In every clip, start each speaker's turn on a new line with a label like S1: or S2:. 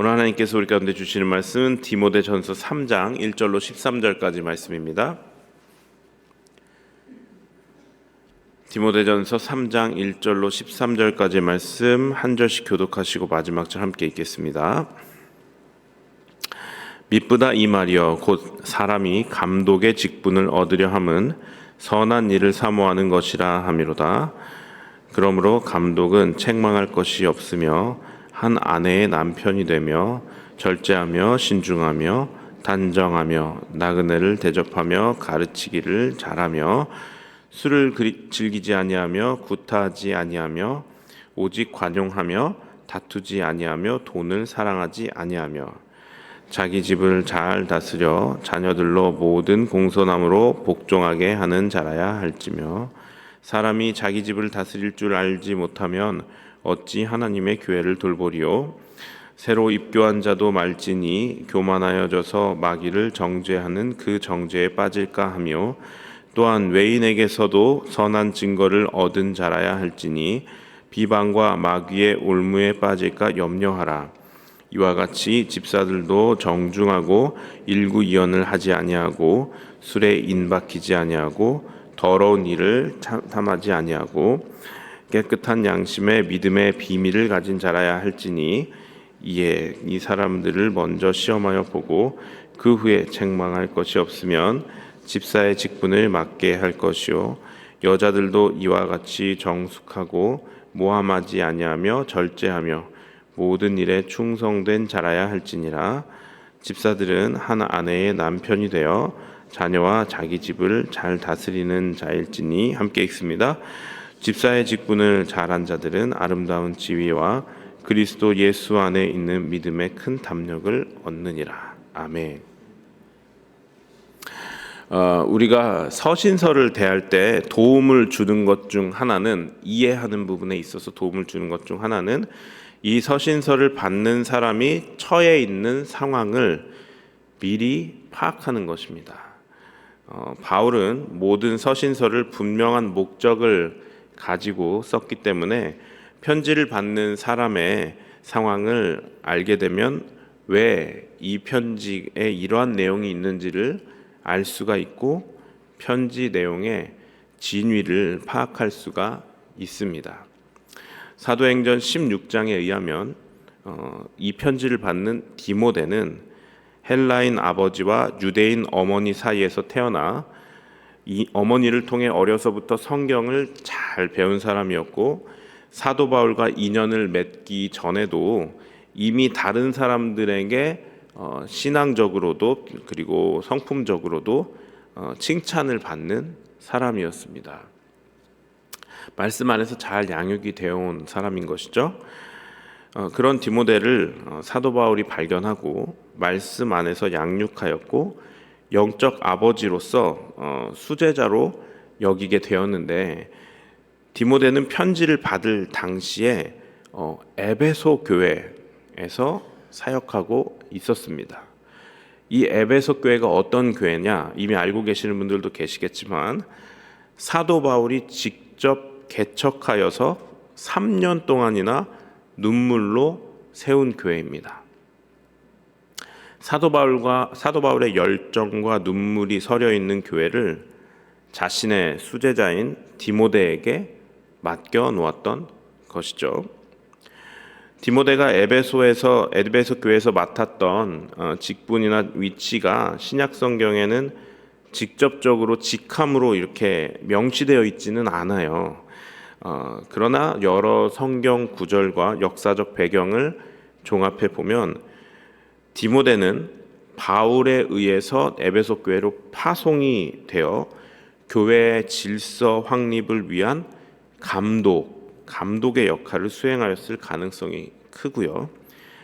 S1: 오늘 하나님께서 우리 가운데 주시는 말씀은 디모데전서 3장 1절로 13절까지 말씀입니다. 디모데전서 3장 1절로 13절까지 말씀 한 절씩 교독하시고 마지막 절 함께 읽겠습니다. 미쁘다 이 말이여 곧 사람이 감독의 직분을 얻으려 함은 선한 일을 사모하는 것이라 함이로다. 그러므로 감독은 책망할 것이 없으며 한 아내의 남편이 되며 절제하며 신중하며 단정하며 나그네를 대접하며 가르치기를 잘하며 술을 즐기지 아니하며 구타하지 아니하며 오직 관용하며 다투지 아니하며 돈을 사랑하지 아니하며 자기 집을 잘 다스려 자녀들로 모든 공손함으로 복종하게 하는 자라야 할지며 사람이 자기 집을 다스릴 줄 알지 못하면 어찌 하나님의 교회를 돌보리요? 새로 입교한 자도 말지니 교만하여져서 마귀를 정죄하는 그 정죄에 빠질까 하며 또한 외인에게서도 선한 증거를 얻은 자라야 할지니 비방과 마귀의 올무에 빠질까 염려하라. 이와 같이 집사들도 정중하고 일구이연을 하지 아니하고 술에 인박히지 아니하고 더러운 일을 참- 탐하지 아니하고 깨끗한 양심의 믿음의 비밀을 가진 자라야 할지니 이에 이 사람들을 먼저 시험하여 보고 그 후에 책망할 것이 없으면 집사의 직분을 맡게 할 것이요 여자들도 이와 같이 정숙하고 모함하지 아니하며 절제하며 모든 일에 충성된 자라야 할지니라 집사들은 한 아내의 남편이 되어 자녀와 자기 집을 잘 다스리는 자일지니 함께 읽습니다. 집사의 직분을 잘한 자들은 아름다운 지위와 그리스도 예수 안에 있는 믿음의 큰 담력을 얻느니라. 아멘. 어, 우리가 서신서를 대할 때 도움을 주는 것 중 하나는 이해하는 부분에 있어서 도움을 주는 것 중 하나는 이 서신서를 받는 사람이 처해 있는 상황을 미리 파악하는 것입니다. 어, 바울은 모든 서신서를 분명한 목적을 가지고 썼기 때문에 편지를 받는 사람의 상황을 알게 되면 왜 이 편지에 이러한 내용이 있는지를 알 수가 있고 편지 내용의 진위를 파악할 수가 있습니다. 사도행전 16장에 의하면 어, 이 편지를 받는 디모데는 헬라인 아버지와 유대인 어머니 사이에서 태어나 이 어머니를 통해 어려서부터 성경을 잘 배운 사람이었고 사도 바울과 인연을 맺기 전에도 이미 다른 사람들에게 어, 신앙적으로도 그리고 성품적으로도 어, 칭찬을 받는 사람이었습니다. 말씀 안에서 잘 양육이 되어 온 사람인 것이죠. 어, 그런 디모데를 어, 사도 바울이 발견하고 말씀 안에서 양육하였고 영적 아버지로서 어, 수제자로 여기게 되었는데 디모데는 편지를 받을 당시에 어, 에베소 교회에서 사역하고 있었습니다. 이 에베소 교회가 어떤 교회냐 이미 알고 계시는 분들도 계시겠지만 사도 바울이 직접 개척하여서 3년 동안이나 눈물로 세운 교회입니다. 사도 바울과 사도 바울의 열정과 눈물이 서려 있는 교회를 자신의 수제자인 디모데에게 맡겨 놓았던 것이죠. 디모데가 에베소에서 에베소 교회에서 맡았던 어, 직분이나 위치가 신약 성경에는 직접적으로 직함으로 이렇게 명시되어 있지는 않아요. 어, 그러나 여러 성경 구절과 역사적 배경을 종합해 보면 디모데는 바울에 의해서 에베소 교회로 파송이 되어 교회의 질서 확립을 위한 감독, 감독의 역할을 수행하였을 가능성이 크고요.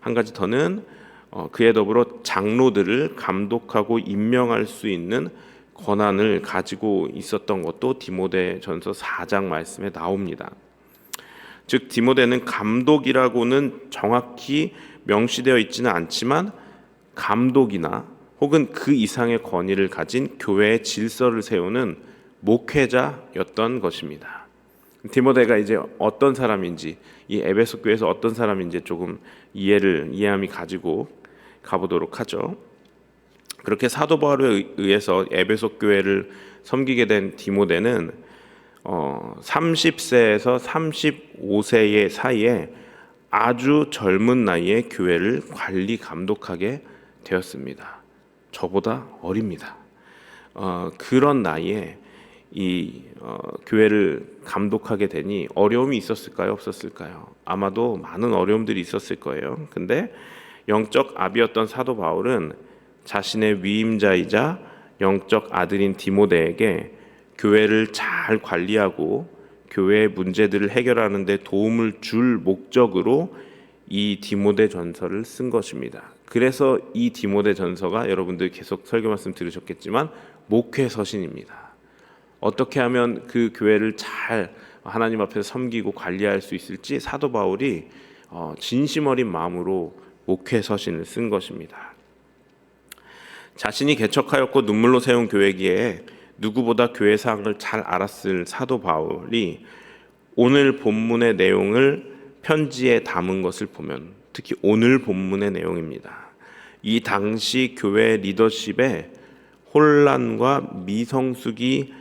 S1: 한 가지 더는 어, 그에 더불어 장로들을 감독하고 임명할 수 있는 권한을 가지고 있었던 것도 디모데전서 4장 말씀에 나옵니다. 즉 디모데는 감독이라고는 정확히 명시되어 있지는 않지만 감독이나 혹은 그 이상의 권위를 가진 교회의 질서를 세우는 목회자였던 것입니다. 디모데가 이제 어떤 사람인지 이 에베소 교회에서 어떤 사람인지 조금 이해를 이해함이 가지고 가보도록 하죠. 그렇게 사도 바울에 의해서 에베소 교회를 섬기게 된 디모데는 어, 30세에서 35세의 사이에 아주 젊은 나이에 교회를 관리 감독하게 되었습니다. 저보다 어립니다. 어, 그런 나이에 이 어, 교회를 감독하게 되니 어려움이 있었을까요? 없었을까요? 아마도 많은 어려움들이 있었을 거예요. 근데 영적 아비였던 사도 바울은 자신의 위임자이자 영적 아들인 디모데에게 교회를 잘 관리하고 교회의 문제들을 해결하는 데 도움을 줄 목적으로 이 디모데 전서를 쓴 것입니다. 그래서 이 디모데 전서가 여러분들 계속 설교 말씀 들으셨겠지만 목회 서신입니다. 어떻게 하면 그 교회를 잘 하나님 앞에서 섬기고 관리할 수 있을지 사도 바울이 어, 진심 어린 마음으로 목회 서신을 쓴 것입니다. 자신이 개척하였고 눈물로 세운 교회기에 누구보다 교회 사항을 잘 알았을 사도 바울이 오늘 본문의 내용을 편지에 담은 것을 보면 특히 오늘 본문의 내용입니다. 이 당시 교회 리더십에 혼란과 미성숙이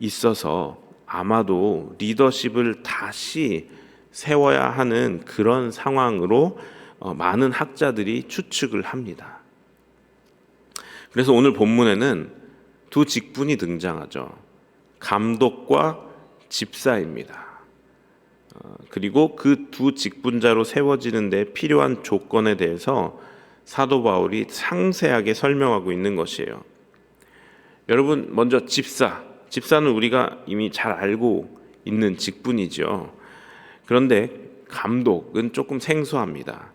S1: 있어서 아마도 리더십을 다시 세워야 하는 그런 상황으로 어, 많은 학자들이 추측을 합니다. 그래서 오늘 본문에는 두 직분이 등장하죠. 감독과 집사입니다. 어, 그리고 그 두 직분자로 세워지는 데 필요한 조건에 대해서 사도 바울이 상세하게 설명하고 있는 것이에요. 여러분 먼저 집사, 집사는 우리가 이미 잘 알고 있는 직분이죠. 그런데 감독은 조금 생소합니다.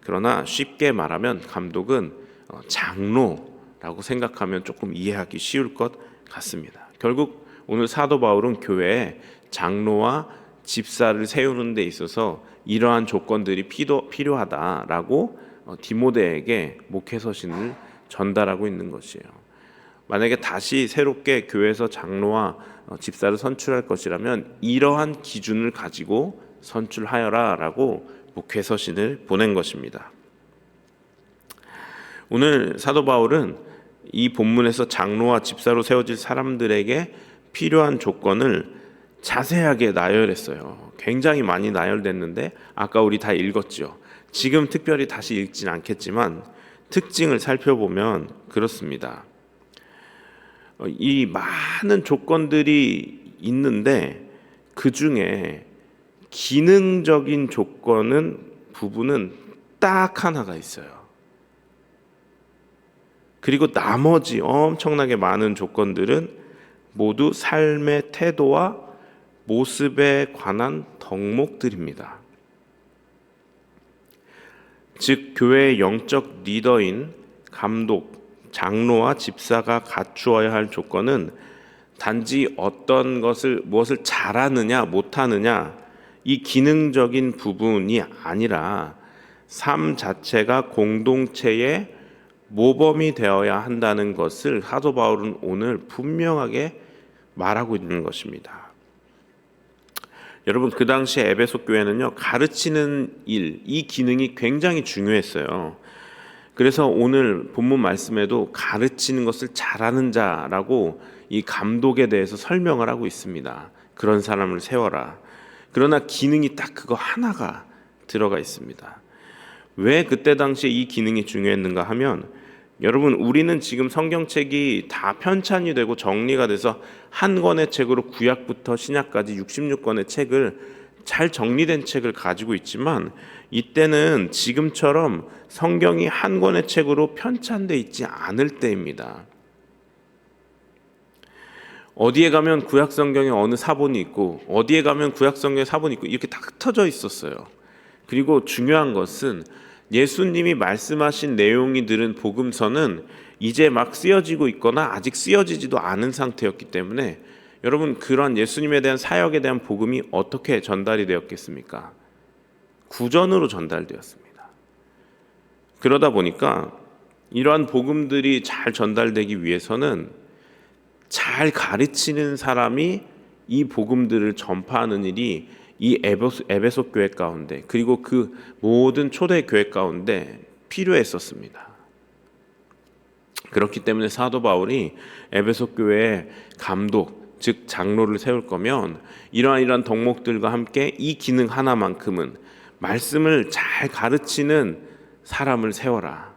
S1: 그러나 쉽게 말하면 감독은 어, 장로 라고 생각하면 조금 이해하기 쉬울 것 같습니다. 결국 오늘 사도 바울은 교회에 장로와 집사를 세우는 데 있어서 이러한 조건들이 필요하다라고 어, 디모데에게 목회 서신을 전달하고 있는 것이에요. 만약에 다시 새롭게 교회에서 장로와 어, 집사를 선출할 것이라면 이러한 기준을 가지고 선출하여라라고 목회 서신을 보낸 것입니다. 오늘 사도 바울은 이 본문에서 장로와 집사로 세워질 사람들에게 필요한 조건을 자세하게 나열했어요. 굉장히 많이 나열됐는데 아까 우리 다 읽었죠. 지금 특별히 다시 읽진 않겠지만 특징을 살펴보면 그렇습니다. 어, 이 많은 조건들이 있는데 그 중에 기능적인 조건은 부분은 딱 하나가 있어요. 그리고 나머지 엄청나게 많은 조건들은 모두 삶의 태도와 모습에 관한 덕목들입니다. 즉 교회의 영적 리더인 감독, 장로와 집사가 갖추어야 할 조건은 단지 어떤 것을 무엇을 잘하느냐 못하느냐 이 기능적인 부분이 아니라 삶 자체가 공동체의 모범이 되어야 한다는 것을 사도 바울은 오늘 분명하게 말하고 있는 것입니다. 여러분 그 당시 에베소 교회는요 가르치는 일 이 기능이 굉장히 중요했어요. 그래서 오늘 본문 말씀에도 가르치는 것을 잘하는 자라고 이 감독에 대해서 설명을 하고 있습니다. 그런 사람을 세워라. 그러나 기능이 딱 그거 하나가 들어가 있습니다. 왜 그때 당시에 이 기능이 중요했는가 하면 여러분 우리는 지금 성경책이 다 편찬이 되고 정리가 돼서 한 권의 책으로 구약부터 신약까지 66권의 책을 잘 정리된 책을 가지고 있지만 이때는 지금처럼 성경이 한 권의 책으로 편찬돼 있지 않을 때입니다. 어디에 가면 구약 성경에 어느 사본이 있고 어디에 가면 구약 성경에 사본이 있고 이렇게 딱 흩어져 있었어요. 그리고 중요한 것은 예수님이 말씀하신 내용이 들은 복음서는 이제 막 쓰여지고 있거나 아직 쓰여지지도 않은 상태였기 때문에 여러분 그런 예수님에 대한 사역에 대한 복음이 어떻게 전달이 되었겠습니까? 구전으로 전달되었습니다. 그러다 보니까 이러한 복음들이 잘 전달되기 위해서는 잘 가르치는 사람이 이 복음들을 전파하는 일이 이 에베소, 에베소 교회 가운데 그리고 그 모든 초대 교회 가운데 필요했었습니다. 그렇기 때문에 사도 바울이 에베소 교회에 감독 즉 장로를 세울 거면 이러한 이러한 덕목들과 함께 이 기능 하나만큼은 말씀을 잘 가르치는 사람을 세워라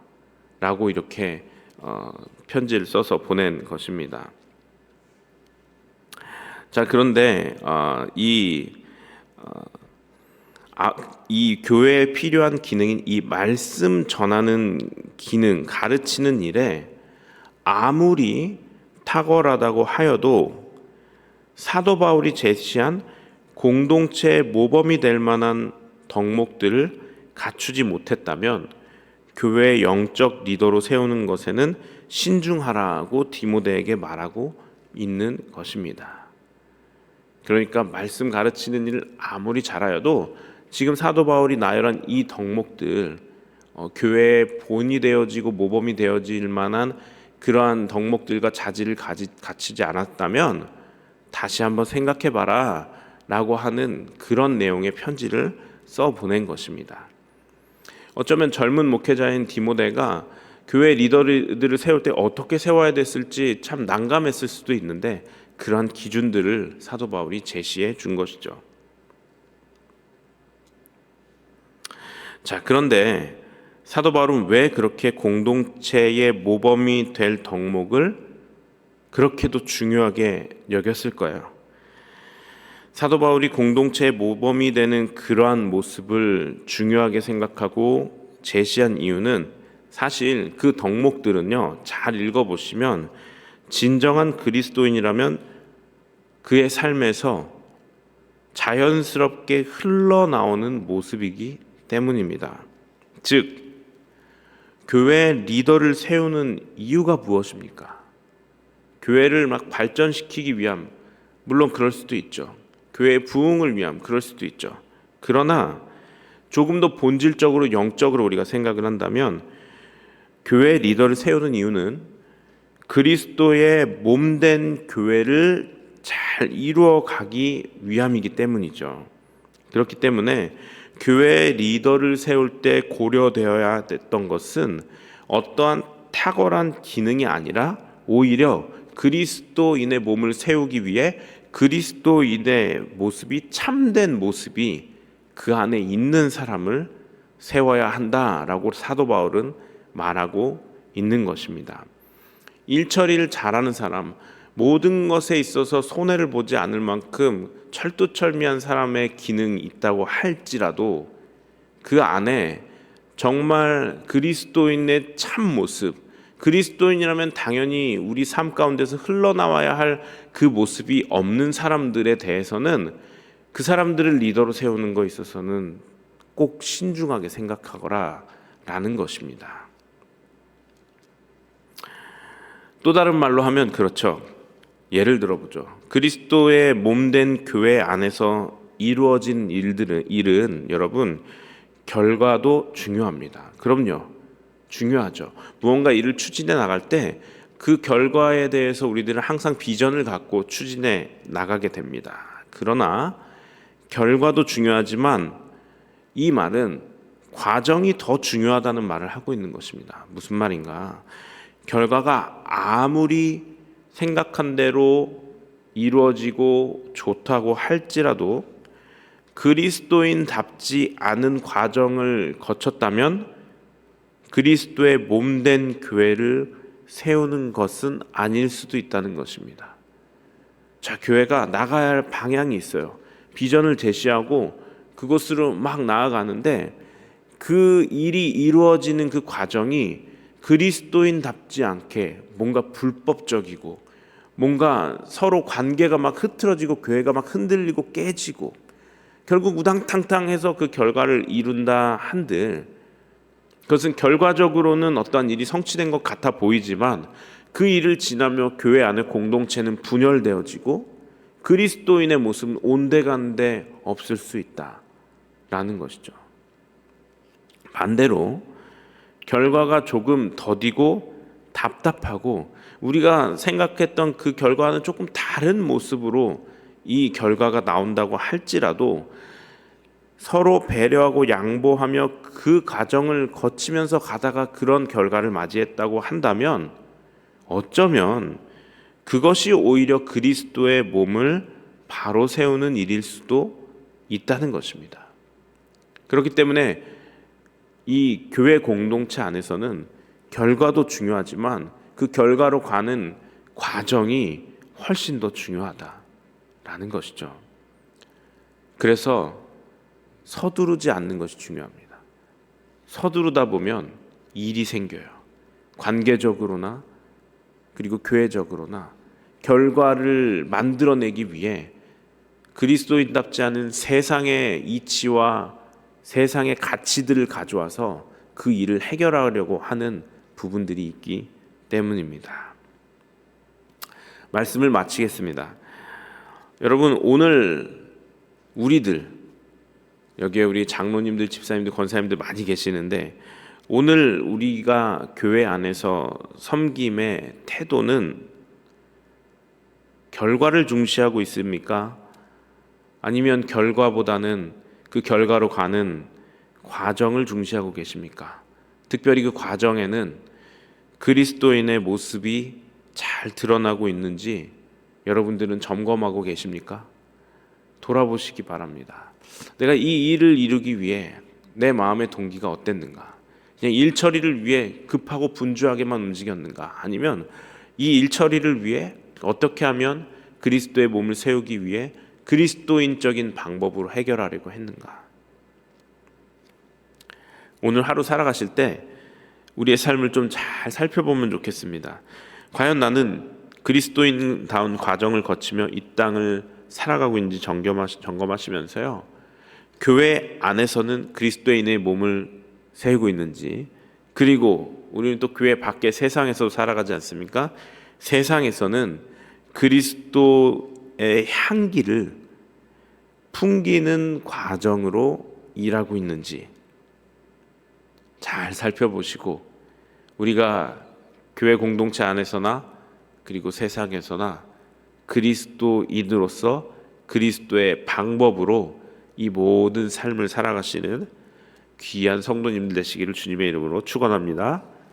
S1: 라고 이렇게 어, 편지를 써서 보낸 것입니다. 자 그런데 어, 이 이 교회에 필요한 기능인 이 말씀 전하는 기능, 가르치는 일에 아무리 탁월하다고 하여도 사도 바울이 제시한 공동체의 모범이 될 만한 덕목들을 갖추지 못했다면 교회의 영적 리더로 세우는 것에는 신중하라고 디모데에게 말하고 있는 것입니다. 그러니까 말씀 가르치는 일을 아무리 잘하여도 지금 사도 바울이 나열한 이 덕목들 어, 교회의 본이 되어지고 모범이 되어질 만한 그러한 덕목들과 자질을 가지, 갖추지 않았다면 다시 한번 생각해 봐라 라고 하는 그런 내용의 편지를 써 보낸 것입니다. 어쩌면 젊은 목회자인 디모데가 교회 리더들을 세울 때 어떻게 세워야 됐을지 참 난감했을 수도 있는데 그러한 기준들을 사도 바울이 제시해 준 것이죠. 자, 그런데 사도 바울은 왜 그렇게 공동체의 모범이 될 덕목을 그렇게도 중요하게 여겼을까요? 사도 바울이 공동체의 모범이 되는 그러한 모습을 중요하게 생각하고 제시한 이유는 사실 그 덕목들은요, 잘 읽어보시면 진정한 그리스도인이라면 그의 삶에서 자연스럽게 흘러나오는 모습이기 때문입니다. 즉, 교회 리더를 세우는 이유가 무엇입니까? 교회를 막 발전시키기 위함, 물론 그럴 수도 있죠. 교회의 부흥을 위함, 그럴 수도 있죠. 그러나 조금 더 본질적으로 영적으로 우리가 생각을 한다면 교회 리더를 세우는 이유는 그리스도의 몸된 교회를 잘 이루어 가기 위함이기 때문이죠. 그렇기 때문에 교회 리더를 세울 때 고려되어야 됐던 것은 어떠한 탁월한 기능이 아니라 오히려 그리스도인의 몸을 세우기 위해 그리스도인의 모습이 참된 모습이 그 안에 있는 사람을 세워야 한다라고 사도 바울은 말하고 있는 것입니다. 일처리를 잘하는 사람, 모든 것에 있어서 손해를 보지 않을 만큼 철두철미한 사람의 기능이 있다고 할지라도 그 안에 정말 그리스도인의 참 모습, 그리스도인이라면 당연히 우리 삶 가운데서 흘러나와야 할 그 모습이 없는 사람들에 대해서는 그 사람들을 리더로 세우는 거 있어서는 꼭 신중하게 생각하거라 라는 것입니다. 또 다른 말로 하면 그렇죠. 예를 들어보죠. 그리스도의 몸된 교회 안에서 이루어진 일들은 일은 여러분 결과도 중요합니다. 그럼요. 중요하죠. 무언가 일을 추진해 나갈 때 그 결과에 대해서 우리들은 항상 비전을 갖고 추진해 나가게 됩니다. 그러나 결과도 중요하지만 이 말은 과정이 더 중요하다는 말을 하고 있는 것입니다. 무슨 말인가? 결과가 아무리 생각한 대로 이루어지고 좋다고 할지라도 그리스도인답지 않은 과정을 거쳤다면 그리스도의 몸된 교회를 세우는 것은 아닐 수도 있다는 것입니다. 자, 교회가 나가야 할 방향이 있어요. 비전을 제시하고 그곳으로 막 나아가는데 그 일이 이루어지는 그 과정이 그리스도인답지 않게 뭔가 불법적이고 뭔가 서로 관계가 막 흐트러지고 교회가 막 흔들리고 깨지고 결국 우당탕탕해서 그 결과를 이룬다 한들 그것은 결과적으로는 어떠한 일이 성취된 것 같아 보이지만 그 일을 지나며 교회 안에 공동체는 분열되어지고 그리스도인의 모습은 온데간데 없을 수 있다라는 것이죠. 반대로 결과가 조금 더디고 답답하고 우리가 생각했던 그 결과는 조금 다른 모습으로 이 결과가 나온다고 할지라도 서로 배려하고 양보하며 그 과정을 거치면서 가다가 그런 결과를 맞이했다고 한다면 어쩌면 그것이 오히려 그리스도의 몸을 바로 세우는 일일 수도 있다는 것입니다. 그렇기 때문에 이 교회 공동체 안에서는 결과도 중요하지만 그 결과로 가는 과정이 훨씬 더 중요하다라는 것이죠. 그래서 서두르지 않는 것이 중요합니다. 서두르다 보면 일이 생겨요. 관계적으로나 그리고 교회적으로나 결과를 만들어내기 위해 그리스도인답지 않은 세상의 이치와 세상의 가치들을 가져와서 그 일을 해결하려고 하는 부분들이 있기 때문입니다. 말씀을 마치겠습니다. 여러분 오늘 우리들 여기에 우리 장로님들, 집사님들, 권사님들 많이 계시는데 오늘 우리가 교회 안에서 섬김의 태도는 결과를 중시하고 있습니까? 아니면 결과보다는 그 결과로 가는 과정을 중시하고 계십니까? 특별히 그 과정에는 그리스도인의 모습이 잘 드러나고 있는지 여러분들은 점검하고 계십니까? 돌아보시기 바랍니다. 내가 이 일을 이루기 위해 내 마음의 동기가 어땠는가? 그냥 일 처리를 위해 급하고 분주하게만 움직였는가? 아니면 이 일 처리를 위해 어떻게 하면 그리스도의 몸을 세우기 위해 그리스도인적인 방법으로 해결하려고 했는가? 오늘 하루 살아가실 때 우리의 삶을 좀 잘 살펴보면 좋겠습니다. 과연 나는 그리스도인다운 과정을 거치며 이 땅을 살아가고 있는지 점검하시, 점검하시면서요. 교회 안에서는 그리스도인의 몸을 세우고 있는지 그리고 우리는 또 교회 밖에 세상에서 살아가지 않습니까? 세상에서는 그리스도의 향기를 풍기는 과정으로 일하고 있는지 잘 살펴보시고 우리가 교회 공동체 안에서나 그리고 세상에서나 그리스도인으로서 그리스도의 방법으로 이 모든 삶을 살아가시는 귀한 성도님들 되시기를 주님의 이름으로 축원합니다.